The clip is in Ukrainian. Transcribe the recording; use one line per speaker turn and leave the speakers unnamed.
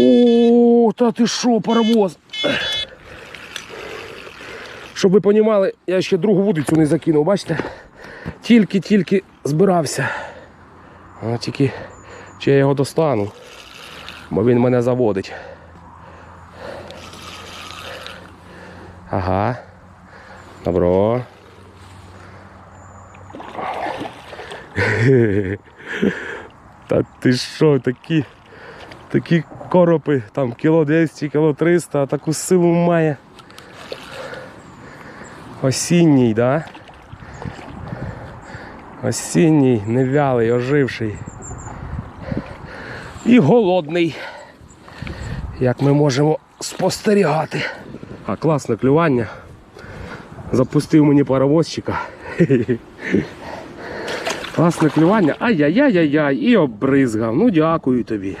О, та ти що, паровоз? Щоб ви розуміли, я ще другу вудицю не закинув, бачите? Тільки-тільки збирався. А тільки чи я його достану, бо він мене заводить. Ага. Добро. Та ти що, такі, такі коропи, там кіло 200, кіло 300, а таку силу має. Осінній, да? Осінній, невялий, оживший. І голодний. Як ми можемо спостерігати. А класне клювання. Запустив мені паровозчика. Класне клювання. Ай-яй-яй-яй-яй. І обризгав. Ну дякую тобі.